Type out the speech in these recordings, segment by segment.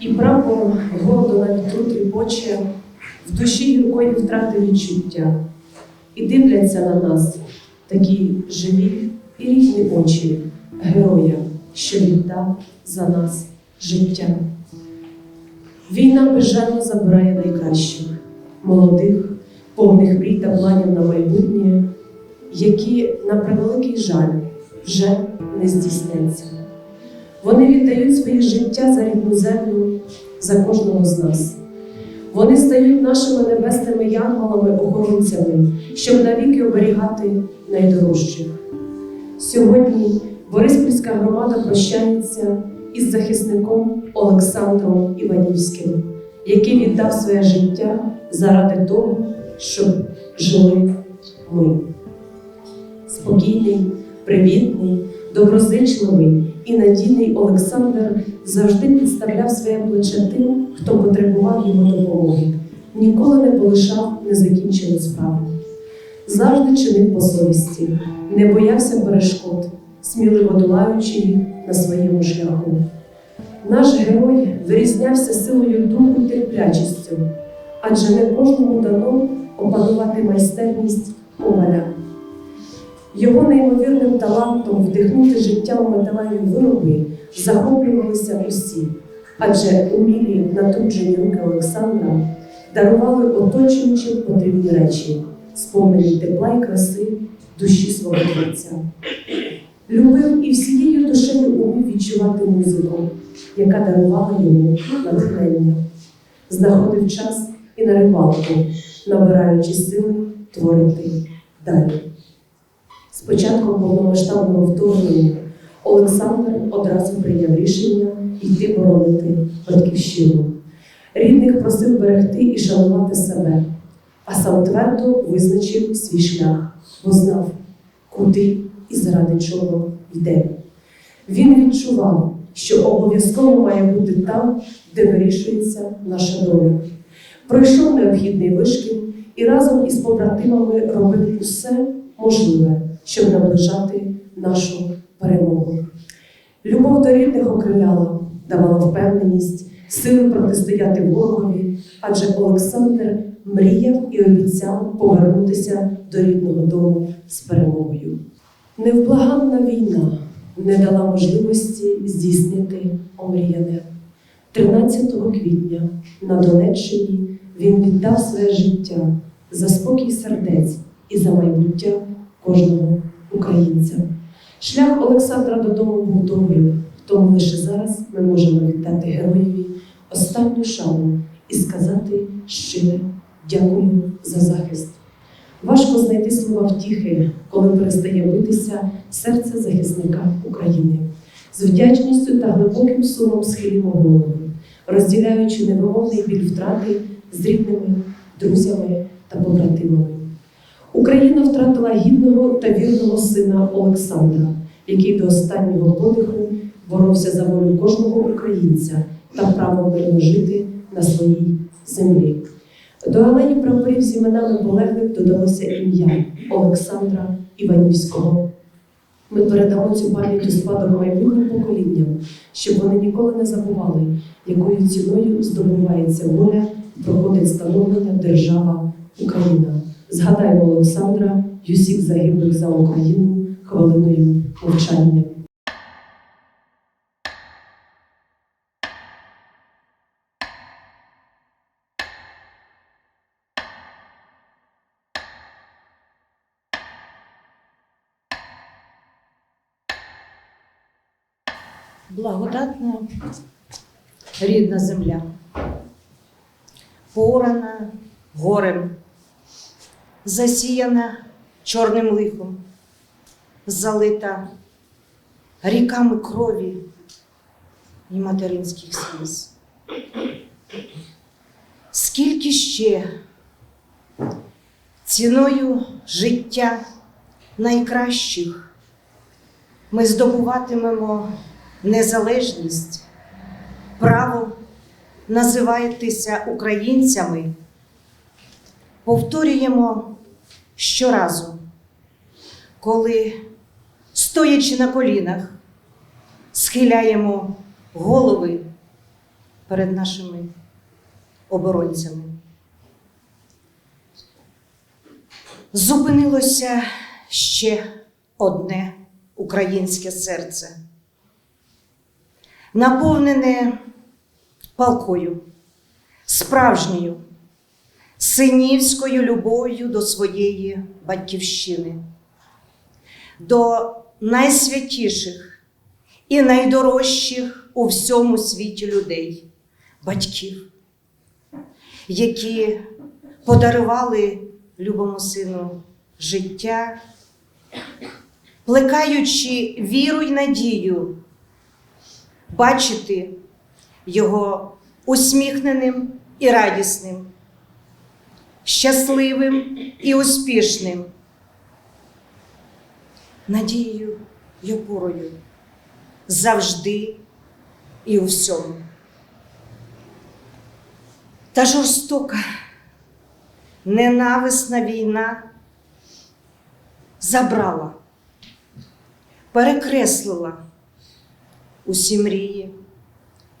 і прапор голоду на вітру тріпоче, в душі гіркої втрати відчуття, і дивляться на нас такі живі і рідні очі героя, що віддав за нас життя. Війна безжально забирає найкращих, молодих, повних мрій та планів на майбутнє, які, на превеликий жаль, вже не здійсняться. Вони віддають своє життя за рідну землю, за кожного з нас. Вони стають нашими небесними янголами-охоронцями, щоб навіки оберігати найдорожчих. Сьогодні Бориспільська громада прощається із захисником Олександром Іванівським, який віддав своє життя заради того, щоб жили ми. Спокійний, привітний, доброзичливий і надійний Олександр завжди підставляв своє плече тим, хто потребував його допомоги, ніколи не полишав незакінчену справу. Завжди чинив по совісті, не боявся перешкод, сміливо долаючи їх на своєму шляху. Наш герой вирізнявся силою духу і терплячістю, адже не кожному дано опанувати майстерність коваля. Його неймовірним талантом вдихнути металеві вироби захоплювалися усі, адже умілі натруджені руки Олександра дарували оточуючим потрібні речі, сповнені тепла й краси душі свого творця. Любив і всією душею умів відчувати музику, яка дарувала йому натхнення. Знаходив час і на рибалку, набираючи сили творити далі. З початком повномасштабного вторгнення Олександр одразу прийняв рішення йти боронити батьківщину. Рідних просив берегти і шанувати себе, а сам твердо визначив свій шлях, бо знав, куди і заради чого йде. Він відчував, що обов'язково має бути там, де вирішується наша доля. Пройшов необхідний вишкіл і разом із побратимами робив усе можливе, щоб наближати нашу. Любов рідних окриляла, давала впевненість, сили протистояти ворогові, адже Олександр мріяв і обіцяв повернутися до рідного дому з перемогою. Невблаганна війна не дала можливості здійснити омріяне. 13 квітня на Донеччині він віддав своє життя за спокій сердець і за майбуття кожного українця. Шлях Олександра додому був довгим, тому лише зараз ми можемо віддати героєві останню шану і сказати щире дякую за захист. Важко знайти слова втіхи, коли перестає битися серце захисника України. З вдячністю та глибоким сумом схилімо голови, розділяючи невимовний біль втрати з рідними, друзями та побратимами. Україна втратила гідного та вірного сина Олександра, який до останнього подиху боровся за волю кожного українця та право мирно жити на своїй землі. До алеї прапорів з іменами полеглих додалося ім'я Олександра Іванівського. Ми передамо цю пам'ять у спадок майбутнім поколінням, щоб вони ніколи не забували, якою ціною здобувається воля і проходить становлення держава Україна. Згадаймо Олександра усіх загиблих за Україну хвилиною мовчання. Рідна земля, порана горем, засіяна чорним лихом, залита ріками крові і материнських сліз. Скільки ще ціною життя найкращих ми здобуватимемо незалежність, право називатися українцями, повторюємо щоразу, коли, стоячи на колінах, схиляємо голови перед нашими оборонцями. Зупинилося ще одне українське серце, наповнене палкою, справжньою, синівською любов'ю до своєї батьківщини, до найсвятіших і найдорожчих у всьому світі людей, батьків, які подарували любому сину життя, плекаючи віру й надію, бачити його усміхненим і радісним, щасливим і успішним, надією й опорою завжди і у всьому. Та жорстока, ненависна війна забрала, перекреслила усі мрії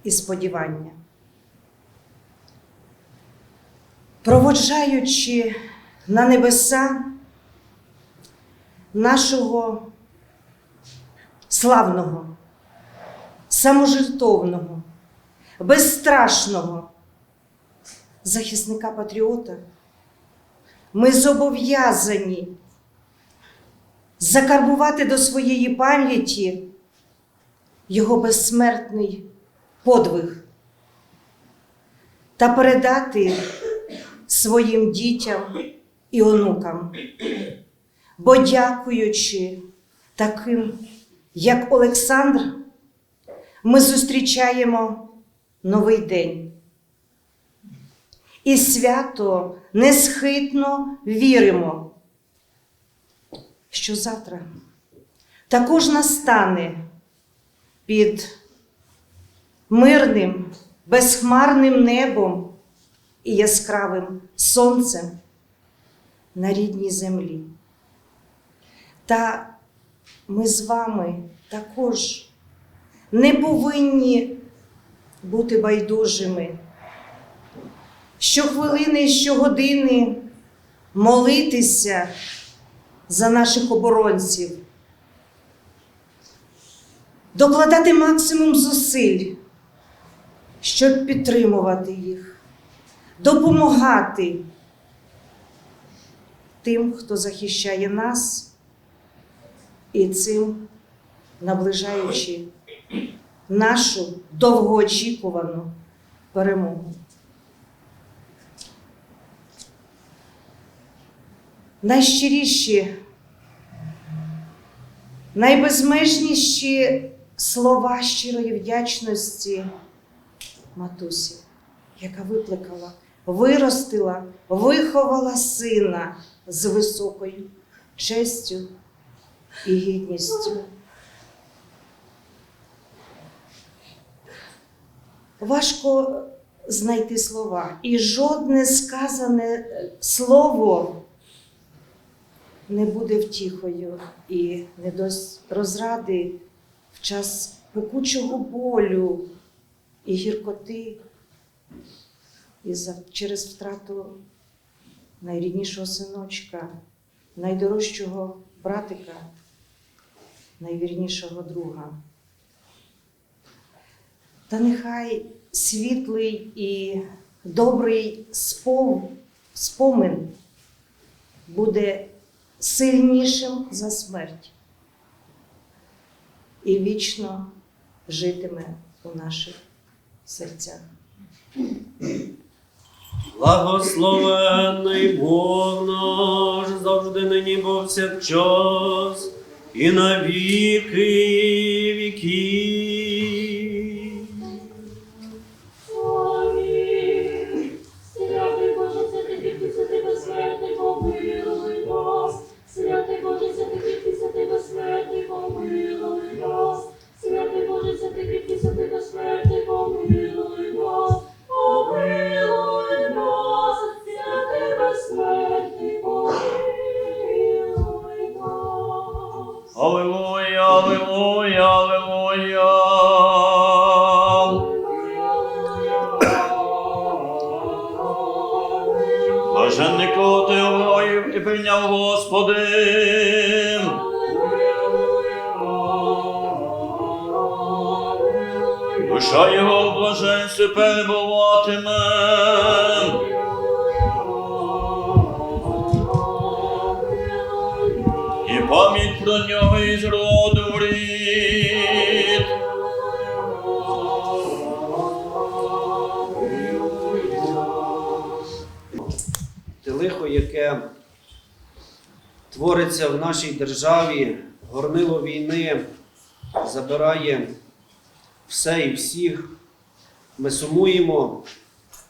і сподівання. Проводжаючи на небеса нашого славного, саможертовного, безстрашного захисника патріота, ми зобов'язані закарбувати до своєї пам'яті його безсмертний подвиг та передати своїм дітям і онукам. Бо дякуючи таким, як Олександр, ми зустрічаємо новий день. І свято несхитно віримо, що завтра також настане під мирним, безхмарним небом і яскравим сонцем на рідній землі. Та ми з вами також не повинні бути байдужими. Щохвилини щогодини молитися за наших оборонців, докладати максимум зусиль, щоб підтримувати їх, допомагати тим, хто захищає нас, і цим наближаючи нашу довгоочікувану перемогу. Найщиріші, найбезмежніші слова щирої вдячності матусі, яка викликала, виростила, виховала сина з високою честю і гідністю. Важко знайти слова, і жодне сказане слово не буде втіхою і не дасть розради час пекучого болю і гіркоти, і за, через втрату найріднішого синочка, найдорожчого братика, найвірнішого друга. Та нехай світлий і добрий спов, спомин буде сильнішим за смерть і вічно житиме у наших серцях. Благословенний Бог наш завжди нині повсякчас і на прийняв Господи. Душа його в блаженстві перебуватиме. І пам'ять про нього із роду в рід. те лихо, яке твориться в нашій державі, горнило війни забирає все і всіх. Ми сумуємо,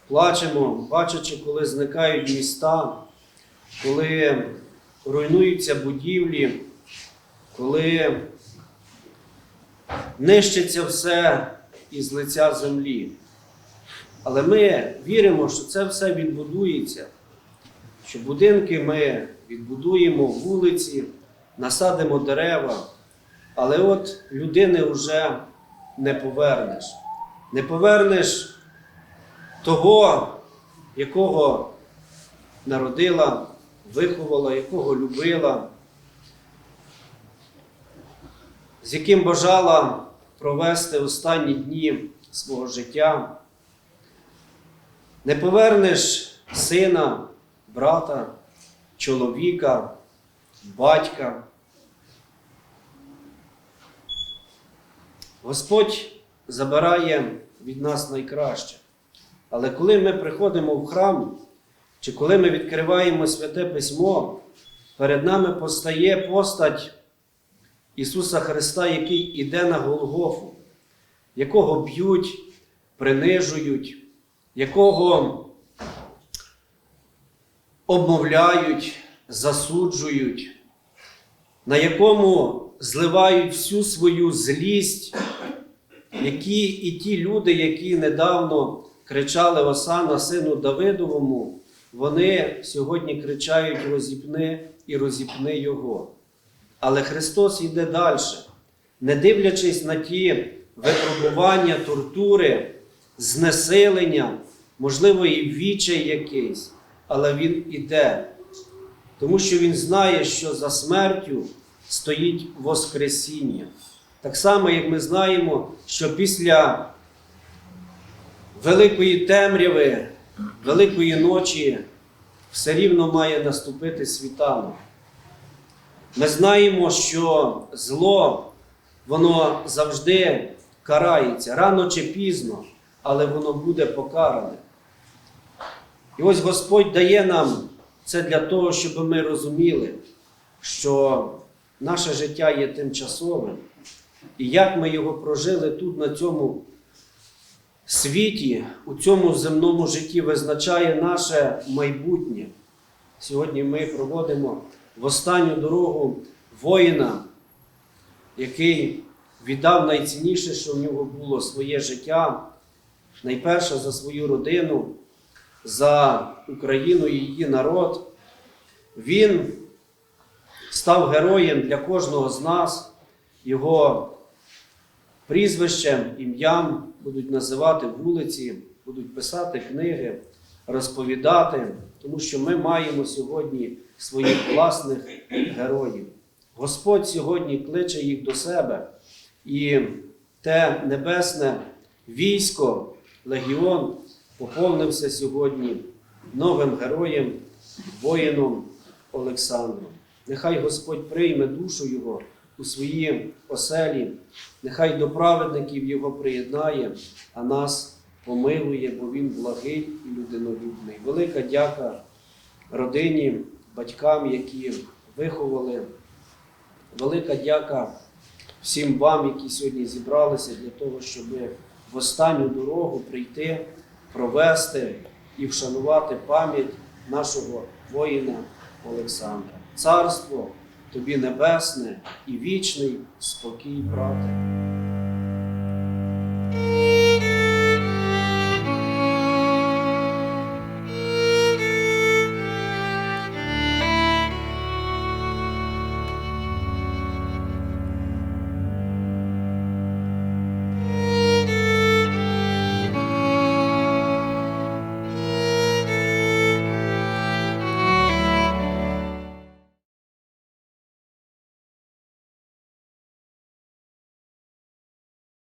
плачемо, бачачи, коли зникають міста, коли руйнуються будівлі, коли нищиться все із лиця землі. Але ми віримо, що це все відбудується, що будинки ми відбудуємо, вулиці, насадимо дерева, але от людини вже не повернеш. Не повернеш того, якого народила, виховала, якого любила, з яким бажала провести останні дні свого життя. Не повернеш сина, брата, чоловіка, батька. Господь забирає від нас найкраще. Але коли ми приходимо в храм, чи коли ми відкриваємо святе письмо, перед нами постає постать Ісуса Христа, який іде на Голгофу, якого б'ють, принижують, якого обмовляють, засуджують, на якому зливають всю свою злість, які і ті люди, які недавно кричали Осана сину Давидовому, вони сьогодні кричають розіпни і розіпни його. Але Христос йде далі, не дивлячись на ті випробування, тортури, знесилення, можливо, і відчай якийсь, але Він іде, тому що Він знає, що за смертю стоїть Воскресіння. Так само, як ми знаємо, що після великої темряви, великої ночі все рівно має наступити світанок. Ми знаємо, що зло, воно завжди карається рано чи пізно, але воно буде покаране. І ось Господь дає нам це для того, щоб ми розуміли, що наше життя є тимчасовим, і як ми його прожили тут, на цьому світі, у цьому земному житті, визначає наше майбутнє. Сьогодні ми проводимо в останню дорогу воїна, який віддав найцінніше, що в нього було своє життя, найперше за свою родину, за Україну і її народ. Він став героєм для кожного з нас. Його прізвищем, ім'ям будуть називати вулиці, будуть писати книги, розповідати, тому що ми маємо сьогодні своїх власних героїв. Господь сьогодні кличе їх до себе, і те небесне військо, легіон поповнився сьогодні новим героєм, воїном Олександром. Нехай Господь прийме душу Його у свої оселі, нехай до праведників Його приєднає, а нас помилує, бо Він благий і людинолюбний. Велика дяка родині, батькам, які виховали. Велика дяка всім вам, які сьогодні зібралися для того, щоб в останню дорогу прийти, провести і вшанувати пам'ять нашого воїна Олександра. Царство тобі небесне і вічний спокій, брате.